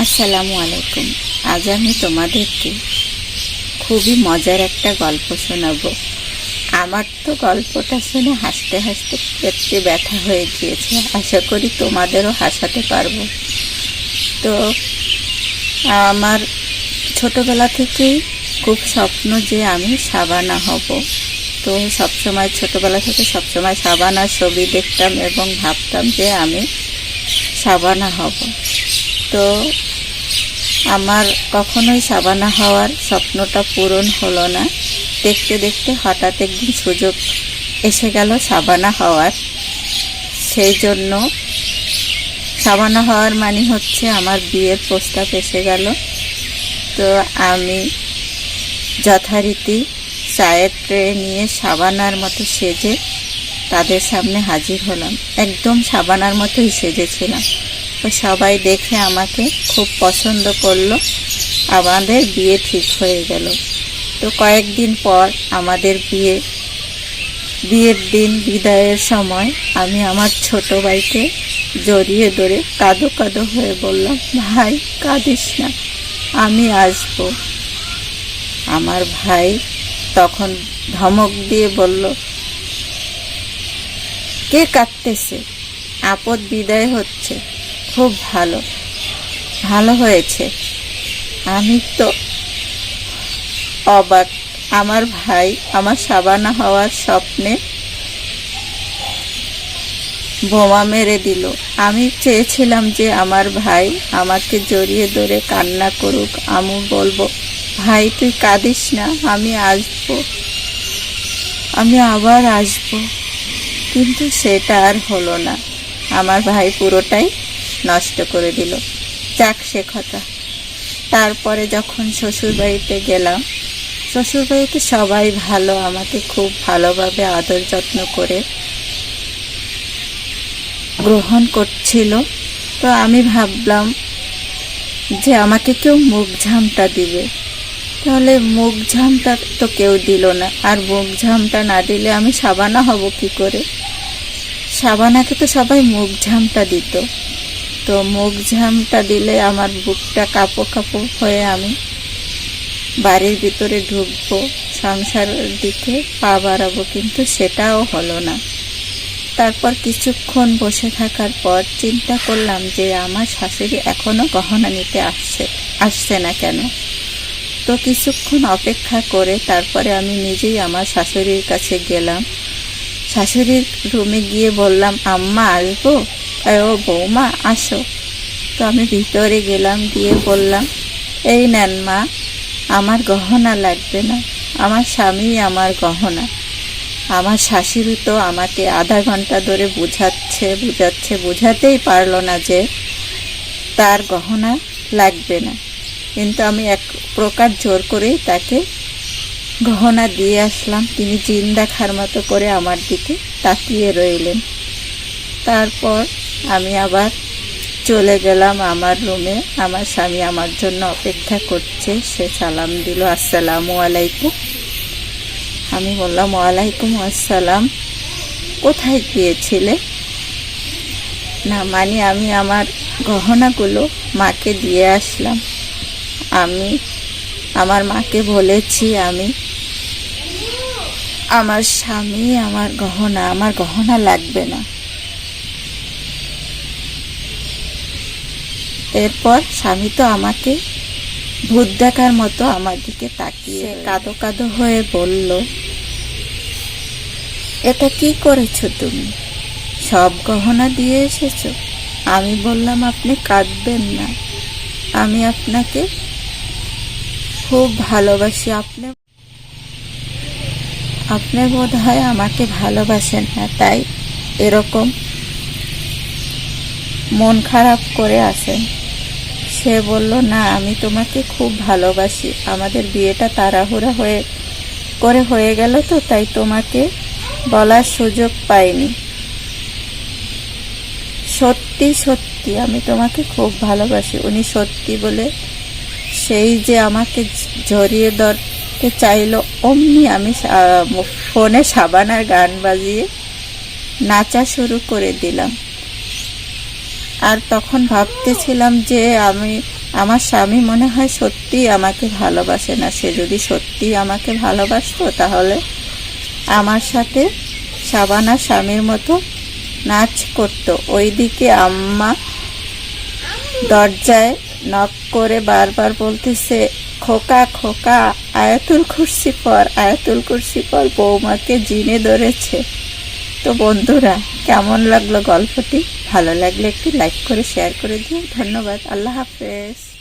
আসসালামু আলাইকুম। আজ আমি তোমাদেরকে খুবই মজার একটা গল্প শোনাব। আমার তো গল্পটা শুনে হাসতে হাসতে পেটে ব্যথা হয়ে গিয়েছে। আশা করি তোমাদেরও হাসাতে পারব। তো, আমার ছোটবেলা থেকেই খুব স্বপ্ন যে আমি সাবানা হব। তো, সবসময় ছোটবেলা থেকে সবসময় সাবানার ছবি দেখতাম এবং ভাবতাম যে আমি সাবানা হব। তো আমার কখনোই সাবানা হওয়ার স্বপ্নটা পূরণ হলো না। দেখতে দেখতে হঠাৎ একদিন সুযোগ এসে গেল সাবানা হওয়ার। সেই জন্য সাবানা হওয়ার মানে হচ্ছে আমার বিয়ের প্রস্তাব এসে গেল। তো আমি যথারীতি চায়ের ট্রে নিয়ে সাবানার মতো সেজে তাদের সামনে হাজির হলাম। একদম সাবানার মতোই সেজেছিলাম। তো সবাই দেখে আমাকে খুব পছন্দ করল। আমাদের বিয়ে ঠিক হয়ে গেল। তো কয়েকদিন পর আমাদের বিয়ে, বিয়ের দিন বিদায়ের সময় আমি আমার ছোট ভাইকে জড়িয়ে ধরে কাঁদো কাঁদো হয়ে বললাম, ভাই, কাঁদিস না, আমি আসব। আমার ভাই তখন ধমক দিয়ে বলল, কে কাঁদতেছে? আপদ বিদায় হচ্ছে। খুব ভালো। ভালো হয়েছে। আমি তো অবাক। আমার ভাই আমার সাবানা হওয়ার স্বপ্নে বোমা মেরে দিল। আমি চেয়েছিলাম যে আমার ভাই আমাকে জড়িয়ে ধরে কান্না করুক। আমি বলব, ভাই, তুই কাঁদিস না, আমি আসব। আমি আবার আসব। কিন্তু সেটা আর হলো না। আমার ভাই পুরোটাই নষ্ট করে দিল। যাক সে কথা। তারপরে যখন শ্বশুরবাড়িতে গেলাম, শ্বশুরবাড়িতে সবাই ভালো, আমাকে খুব ভালোভাবে আদর যত্ন করে গ্রহণ করছিল। তো আমি ভাবলাম যে আমাকে কেউ মুখ ঝামটা দিবে। তাহলে মুখ ঝামটা তো কেউ দিল না। আর মুখ ঝামটা না দিলে আমি সাবানা হব কি করে? সাবানাকে তো সবাই মুখ ঝামটা দিত। তো মুখ ঝামটা দিলে আমার বুকটা কাঁপো কাঁপো হয়ে আমি বাড়ির ভিতরে ঢুকবো, সংসারের দিকে পা বাড়াবো, কিন্তু সেটাও হলো না। তারপর কিছুক্ষণ বসে থাকার পর চিন্তা করলাম যে আমার শাশুড়ি এখনও গহনা নিতে আসছে আসছে না কেন? তো কিছুক্ষণ অপেক্ষা করে তারপরে আমি নিজেই আমার শাশুড়ির কাছে গেলাম। শাশুড়ির রুমে গিয়ে বললাম, আম্মা আসব ও বৌমা, আসো। তো আমি ভিতরে গেলাম, গিয়ে বললাম, এই নেন মা, আমার গহনা লাগবে না। আমার স্বামী আমার গহনা। আমার শাশুড়ি তো আমাকে আধা ঘণ্টা ধরে বুঝাচ্ছে বুঝাচ্ছে, বুঝাতেই পারল না যে তার গহনা লাগবে না। কিন্তু আমি এক প্রকার জোর করেই তাকে গহনা দিয়ে আসলাম। তিনি জিন দেখার মতো করে আমার দিকে তাকিয়ে রইলেন। তারপর আমি আবার চলে গেলাম আমার রুমে। আমার স্বামী আমার জন্য অপেক্ষা করছে। সে সালাম দিল, আসসালামু আলাইকুম। আমি বললাম, ওয়ালাইকুম আসসালাম। কোথায় গিয়েছিলে? না মানে আমি আমার গহনাগুলো মাকে দিয়ে আসলাম। আমি, আমার মাকে বলেছি আমি, আমার স্বামী, আমার গহনা আমার গহনা লাগবে না। এরপর স্বামী তো আমাকে ভূত দেখার মতো আমার দিকে তাকিয়ে কাঁদো কাঁদো হয়ে বলল এটা কি করেছ তুমি? সব গহনা দিয়ে এসেছ? আমি বললাম আপনি কাঁদবেন না। আমি আপনাকে খুব ভালোবাসি। আপনি আপনি বোধ হয় আমাকে ভালোবাসেন না। তাই এরকম মন খারাপ করে আসেন সে বলল, না, আমি তোমাকে খুব ভালোবাসি। আমাদের বিয়েটা তাড়াহুড়া হয়ে, করে হয়ে গেল তো, তাই তোমাকে বলার সুযোগ পাইনি। সত্যি সত্যি, আমি তোমাকে খুব ভালোবাসি। উনি সত্যি বলে সেই যে আমাকে জড়িয়ে ধরতে চাইলো, অমনি আমি ফোনে সাবানার গান বাজিয়ে নাচা শুরু করে দিলাম। আর তখন ভাবতেছিলাম যে আমি, আমার স্বামী মনে হয় সত্যিই আমাকে ভালোবাসে না। সে যদি সত্যিই আমাকে ভালোবাসতো, তাহলে আমার সাথে সাবানা স্বামীর মতো নাচ করতো। ওইদিকে আম্মা দরজায় নক করে বারবার বলতেছে, খোকা খোকা, আয়াতুল কুরসি পর, আয়াতুল কুরসি পর বৌমাকে জিনে ধরেছে। তো বন্ধুরা, কেমন লাগল গল্পটি? ভালো লাগলে একটু লাইক করে শেয়ার করে দিও। ধন্যবাদ। আল্লাহ হাফেজ।